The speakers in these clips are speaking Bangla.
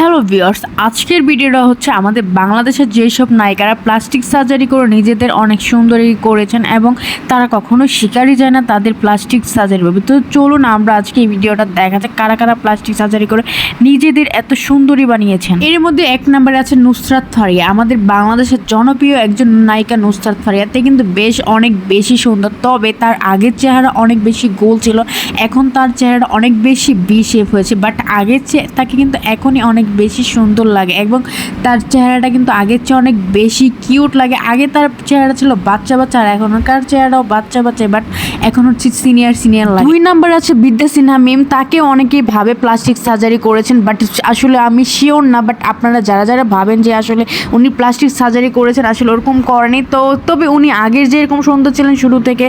হ্যালো ভিউয়ার্স আজকের ভিডিওটা হচ্ছে আমাদের বাংলাদেশের যেসব নায়িকারা প্লাস্টিক সার্জারি করে নিজেদের অনেক সুন্দরী করেছেন এবং তারা কখনো শিকারই যায় না তাদের প্লাস্টিক সার্জারি ভাবে। তো চলুন আমরা আজকে এই ভিডিওটা দেখাতে কারা কারা প্লাস্টিক সার্জারি করে নিজেদের এত সুন্দরী বানিয়েছেন। এর মধ্যে এক নম্বরে আছে নুসরাত ফারিয়া, আমাদের বাংলাদেশের জনপ্রিয় একজন নায়িকা নুসরাত ফারিয়া। তে কিন্তু বেশ অনেক বেশি সুন্দর, তবে তার আগের চেহারা অনেক বেশি গোল ছিল, এখন তার চেহারাটা অনেক বেশি বি শেপ হয়েছে বাট আগের চেয়ে তাকে কিন্তু এখনই অনেক বেশি সুন্দর লাগে এবং তার চেহারাটা কিন্তু আগের চেয়ে অনেক বেশি কিউট লাগে। আগে তার চেহারা ছিল বাচ্চা বাচ্চা আর এখনকার চেহারাও বাচ্চা বাচ্চা বাট এখন হচ্ছে সিনিয়র সিনিয়র লাগে। দুই নাম্বার আছে বিদ্যা সিনহা মিম তাকে অনেকেই ভাবে প্লাস্টিক সার্জারি করেছেন বাট আসলে আমি শিওর না বাট আপনারা যারা যারা ভাবেন যে আসলে উনি প্লাস্টিক সার্জারি করেছেন, আসলে ওরকম করেনি। তো তবে উনি আগের যে এরকম সুন্দর ছিলেন শুরু থেকে,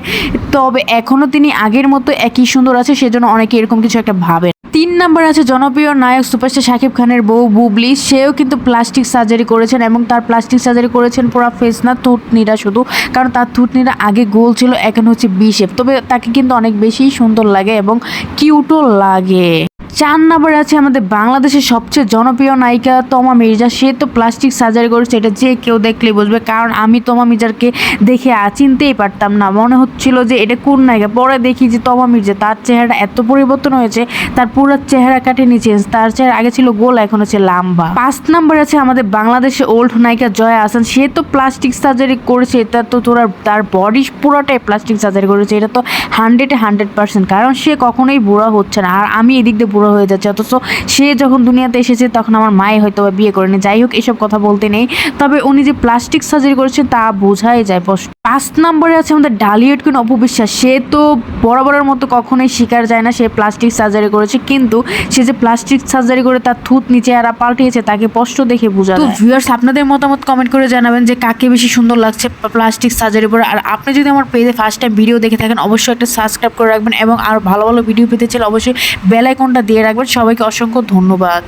তবে এখনও তিনি আগের মতো একই সুন্দর আছে, সেজন্য অনেকে এরকম কিছু একটা ভাবেন তিন নম্বর আছে জনপ্রিয় নায়ক সুপারস্টার শাকিব খানের বউ বুবলি। সেও কিন্তু প্লাস্টিক সার্জারি করেছেন এবং তার প্লাস্টিক সার্জারি করেছেন পুরা ফেস না থুটনিরা শুধু। কারণ তার থুটনিরা আগে গোল ছিল, এখন হচ্ছে বি শেপ তবে তাকে কিন্তু অনেক বেশি সুন্দর লাগে এবং কিউটও লাগে। চার নাম্বার আছে আমাদের বাংলাদেশের সবচেয়ে জনপ্রিয় নায়িকা তমা মির্জা। সে তো প্লাস্টিক সার্জারি করেছে, এটা যে কেউ দেখলেই বুঝবে, কারণ আমি তমা মির্জাকে দেখে চিনতেই পারতাম না। মনে হচ্ছিল যে এটা কোন নায়িকা? পরে দেখি যে তমা মির্জা, তার চেহারা এত পরিবর্তন হয়েছে, তার পুরো চেহারা কাটেনি চেঞ্জ তার চেহারা আগে ছিল গোল, এখন হচ্ছে লাম্বা। পাঁচ নাম্বার আছে আমাদের বাংলাদেশে ওল্ড নায়িকা জয়া আসান সে তো প্লাস্টিক সার্জারি করেছে, এটা তো তোরা তার বডি পুরোটাই প্লাস্টিক সার্জারি করেছে, এটা তো হান্ড্রেডে হান্ড্রেড পার্সেন্ট কারণ সে কখনোই বুড়া হচ্ছে না। আর আমি এদিক দিয়ে বুড়ো হয়ে যাচ্ছে। অথচ সে যখন দুনিয়াতে এসেছে তখন আমার মায়ে হয়তো বা বিয়ে করেনি। যাই হোক এসব কথা বলতে নেই। তবে উনি যে প্লাস্টিক সার্জারি করেছেন তা বোঝাই যায়। পাঁচ নম্বরে আছে আমাদের ডালিউড কুইন অপবিশ্বাস। সে তো বরাবরের মতো কখনোই শিকার যায় না সে প্লাস্টিক সার্জারি করেছে। কিন্তু সে যে প্লাস্টিক সার্জারি করে তার থুত নিচে আর পাল্টিয়েছে তাকে স্পষ্ট দেখে বোঝা তো ভিউয়ার্স আপনাদের মতামত কমেন্ট করে জানাবেন যে কাকে বেশি সুন্দর লাগছে প্লাস্টিক সার্জারি করে আর আপনি যদি আমার পেজে ফার্স্ট টাইম ভিডিও দেখে থাকেন অবশ্যই একটা সাবস্ক্রাইব করে রাখবেন এবং আর ভালো ভালো ভিডিও পেতে চাইলে অবশ্যই বেল আইকনটা দিয়ে রাখবেন। সবাইকে অসংখ্য ধন্যবাদ।